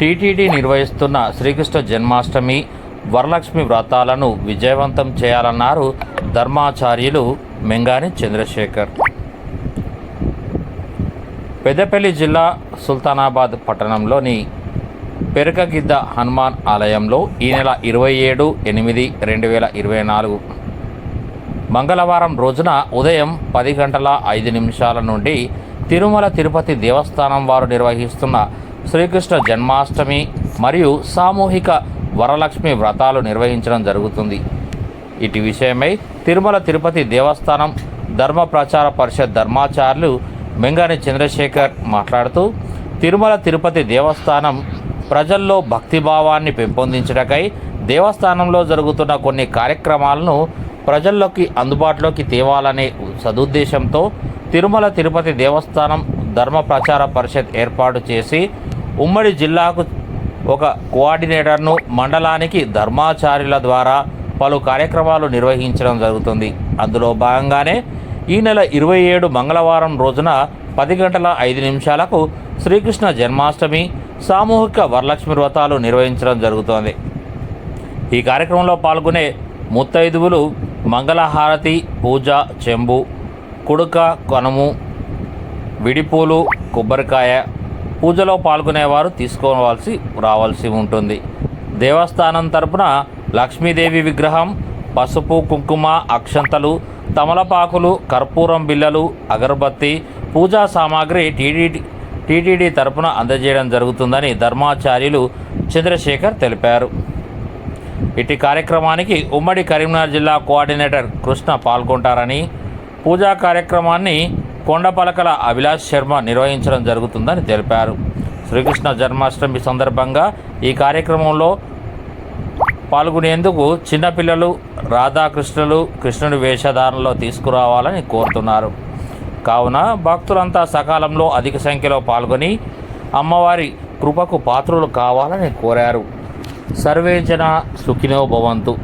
TTD నిర్వహిస్తున్న శ్రీకృష్ణ జన్మాష్టమి వరలక్ష్మి వ్రతాలను విజయవంతం చేయాలన్నారు ధర్మాచార్యులు మెంగాని చంద్రశేఖర్. పెద్దపల్లి జిల్లా సుల్తానాబాద్ పట్టణంలోని పెరకగిద్ద హనుమాన్ ఆలయంలో ఈ నెల ఇరవై ఏడు ఎనిమిది రెండు వేల ఇరవై నాలుగు మంగళవారం రోజున ఉదయం పది గంటల ఐదు నిమిషాల నుండి తిరుమల తిరుపతి దేవస్థానం వారు నిర్వహిస్తున్న శ్రీకృష్ణ జన్మాష్టమి మరియు సామూహిక వరలక్ష్మి వ్రతాలు నిర్వహించడం జరుగుతుంది. ఇటు విషయమై తిరుమల తిరుపతి దేవస్థానం ధర్మ ప్రచార పరిషత్ ధర్మాచార్యులు మెంగాని చంద్రశేఖర్ మాట్లాడుతూ తిరుమల తిరుపతి దేవస్థానం ప్రజల్లో భక్తిభావాన్ని పెంపొందించడకై దేవస్థానంలో జరుగుతున్న కొన్ని కార్యక్రమాలను ప్రజల్లోకి అందుబాటులోకి తేవాలనే సదుద్దేశంతో తిరుమల తిరుపతి దేవస్థానం ధర్మ ప్రచార పరిషత్ ఏర్పాటు చేసి ఉమ్మడి జిల్లాకు ఒక కోఆర్డినేటర్ను మండలానికి ధర్మాచార్యుల ద్వారా పలు కార్యక్రమాలు నిర్వహించడం జరుగుతుంది. అందులో భాగంగానే ఈ నెల ఇరవై ఏడు మంగళవారం రోజున పది గంటల ఐదు నిమిషాలకు శ్రీకృష్ణ జన్మాష్టమి సామూహిక వరలక్ష్మి వ్రతాలు నిర్వహించడం జరుగుతోంది. ఈ కార్యక్రమంలో పాల్గొనే ముత్తైదువులు మంగళహారతి పూజ చెంబు కుడుక కొనము విడిపూలు కొబ్బరికాయ పూజలో పాల్గొనేవారు తీసుకోవాల్సి రావాల్సి ఉంటుంది. దేవస్థానం తరపున లక్ష్మీదేవి విగ్రహం పసుపు కుంకుమ అక్షంతలు తమలపాకులు కర్పూరం బిళ్ళలు అగరబత్తి పూజా సామాగ్రి టీడీటీ టీటీడీ తరపున అందజేయడం జరుగుతుందని ధర్మాచార్యులు చంద్రశేఖర్ తెలిపారు. ఇటు కార్యక్రమానికి ఉమ్మడి కరీంనగర్ జిల్లా కోఆర్డినేటర్ కృష్ణ పాల్గొంటారని పూజా కార్యక్రమాన్ని కొండపలకల అభిలాష్ శర్మ నిర్వహించడం జరుగుతుందని తెలిపారు. శ్రీకృష్ణ జన్మాష్టమి సందర్భంగా ఈ కార్యక్రమంలో పాల్గొనేందుకు చిన్నపిల్లలు రాధాకృష్ణులు కృష్ణుడి వేషధారణలో తీసుకురావాలని కోరుతున్నారు. కావున భక్తులంతా సకాలంలో అధిక సంఖ్యలో పాల్గొని అమ్మవారి కృపకు పాత్రులు కావాలని కోరారు. సర్వేజన సుఖినో భవంతు.